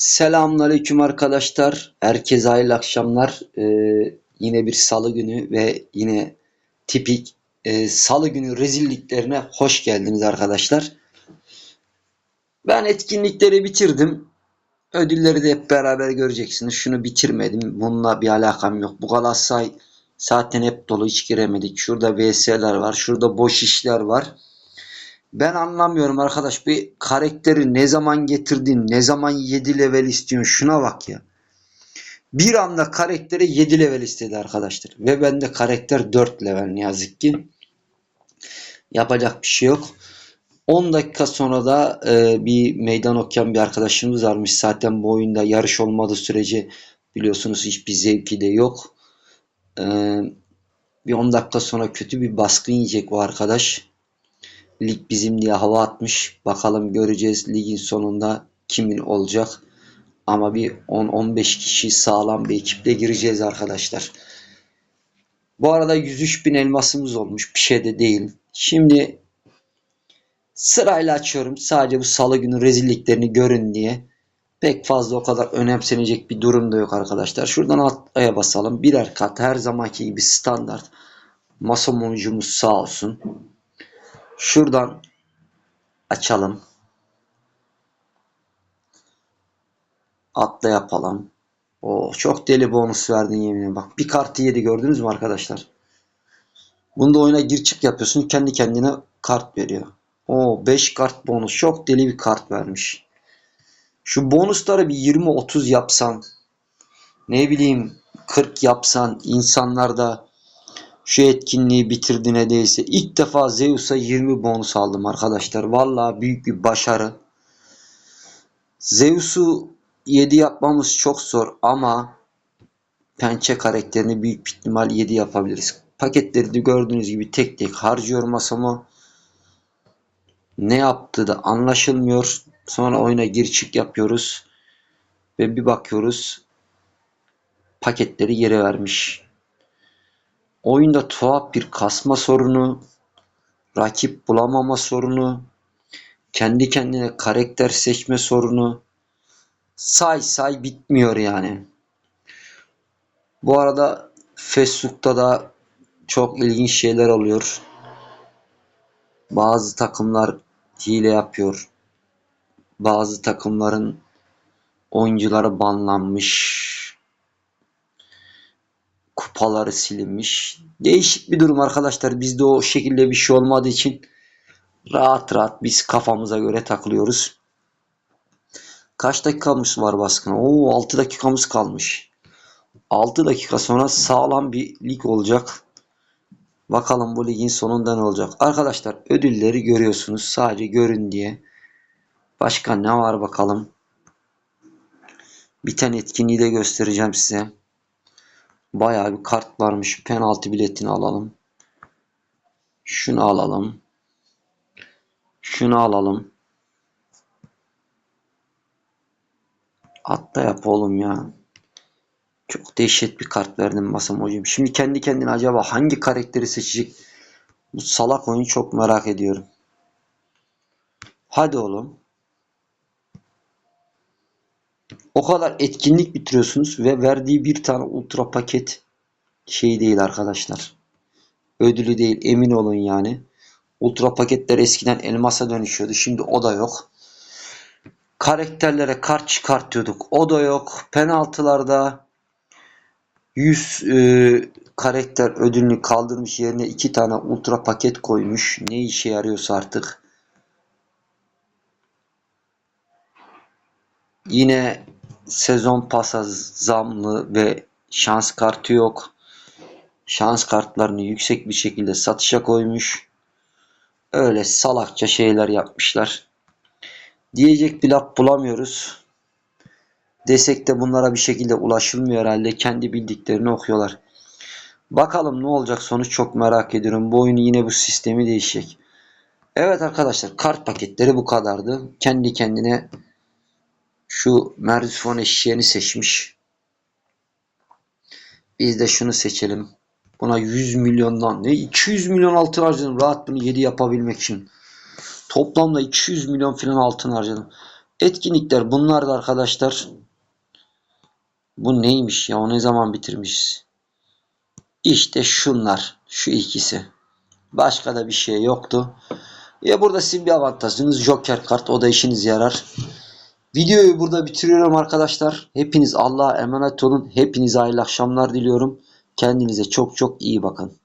Selamünaleyküm arkadaşlar. Herkese hayırlı akşamlar. Ee, yine bir salı günü ve yine tipik e, salı günü rezilliklerine hoş geldiniz arkadaşlar. Ben etkinlikleri bitirdim. Ödülleri de hep beraber göreceksiniz. Şunu bitirmedim. Bununla bir alakam yok. Bu Galatasaray zaten hep dolu hiç giremedik. Şurada VS'ler var. Şurada boş işler var. Ben anlamıyorum arkadaş. Bir karakteri ne zaman getirdin? Ne zaman 7 level istiyorsun? Şuna bak ya. Bir anda karakteri 7 level istedi arkadaşlar. Ve bende karakter 4 level ne yazık ki. Yapacak bir şey yok. 10 dakika sonra da e, bir meydan okuyan bir arkadaşımız varmış. Zaten bu oyunda yarış olmadığı sürece biliyorsunuz hiçbir zevki de yok. E, bir 10 dakika sonra kötü bir baskın yiyecek o arkadaş. Lig bizim diye hava atmış. Bakalım göreceğiz ligin sonunda kimin olacak. Ama bir 10-15 kişi sağlam bir ekiple gireceğiz arkadaşlar. Bu arada 103 bin elmasımız olmuş. Bir şey de değil. Şimdi sırayla açıyorum. Sadece bu salı günü rezilliklerini görün diye. Pek fazla o kadar önemsenecek bir durum da yok arkadaşlar. Şuradan atlaya basalım. Birer kat her zamanki gibi standart. Masa muncumuz sağ olsun. Şuradan açalım. Atla yapalım. O çok deli bonus verdin yeminle bak. Bir kartı yedi gördünüz mü arkadaşlar? Bunda oyuna gir çık yapıyorsun. Kendi kendine kart veriyor. O 5 kart bonus. Çok deli bir kart vermiş. Şu bonusları bir 20-30 yapsan ne bileyim 40 yapsan insanlar da şu etkinliği bitirdiğine değilse ilk defa Zeus'a 20 bonus aldım arkadaşlar. Vallahi büyük bir başarı. Zeus'u 7 yapmamız çok zor ama pençe karakterini büyük ihtimal 7 yapabiliriz. Paketleri de gördüğünüz gibi tek tek harcıyorum masama. Ne yaptığı da anlaşılmıyor. Sonra oyuna gir çık yapıyoruz. Ve bir bakıyoruz paketleri geri vermiş. Oyunda tuhaf bir kasma sorunu, rakip bulamama sorunu, kendi kendine karakter seçme sorunu say say bitmiyor yani. Bu arada Facebook'ta da çok ilginç şeyler oluyor. Bazı takımlar hile yapıyor. Bazı takımların oyuncuları banlanmış kupaları silinmiş. Değişik bir durum arkadaşlar. Bizde o şekilde bir şey olmadığı için rahat rahat biz kafamıza göre takılıyoruz. Kaç dakikamız var baskına? Oo 6 dakikamız kalmış. 6 dakika sonra sağlam bir lig olacak. Bakalım bu ligin sonunda ne olacak? Arkadaşlar ödülleri görüyorsunuz. Sadece görün diye. Başka ne var bakalım. Biten etkinliği de göstereceğim size. Bayağı bir kart varmış. Penaltı biletini alalım. Şunu alalım. Şunu alalım. Atla yap oğlum ya. Çok dehşet bir kart verdim masam hocam. Şimdi kendi kendine acaba hangi karakteri seçecek? Bu salak oyunu çok merak ediyorum. Hadi oğlum. O kadar etkinlik bitiriyorsunuz ve verdiği bir tane ultra paket şey değil arkadaşlar. Ödülü değil emin olun yani. Ultra paketler eskiden elmasa dönüşüyordu. Şimdi o da yok. Karakterlere kart çıkartıyorduk. O da yok. Penaltılarda 100 e, karakter ödülünü kaldırmış yerine 2 tane ultra paket koymuş. Ne işe yarıyorsa artık. Yine sezon pasa zamlı ve şans kartı yok. Şans kartlarını yüksek bir şekilde satışa koymuş. Öyle salakça şeyler yapmışlar. Diyecek bir laf bulamıyoruz. Desek de bunlara bir şekilde ulaşılmıyor herhalde. Kendi bildiklerini okuyorlar. Bakalım ne olacak sonuç çok merak ediyorum. Bu oyunu yine bu sistemi değişecek. Evet arkadaşlar kart paketleri bu kadardı. Kendi kendine şu Merzifon eşeğini seçmiş. Biz de şunu seçelim. Buna 100 milyondan ne 200 milyon altın harcadım rahat bunu 7 yapabilmek için. Toplamda 200 milyon falan altın harcadım. Etkinlikler bunlar da arkadaşlar. Bu neymiş ya? O ne zaman bitirmişiz? İşte şunlar. Şu ikisi. Başka da bir şey yoktu. Ya burada sizin bir avantajınız Joker kart. O da işinize yarar. Videoyu burada bitiriyorum arkadaşlar. Hepiniz Allah'a emanet olun. Hepinize hayırlı akşamlar diliyorum. Kendinize çok çok iyi bakın.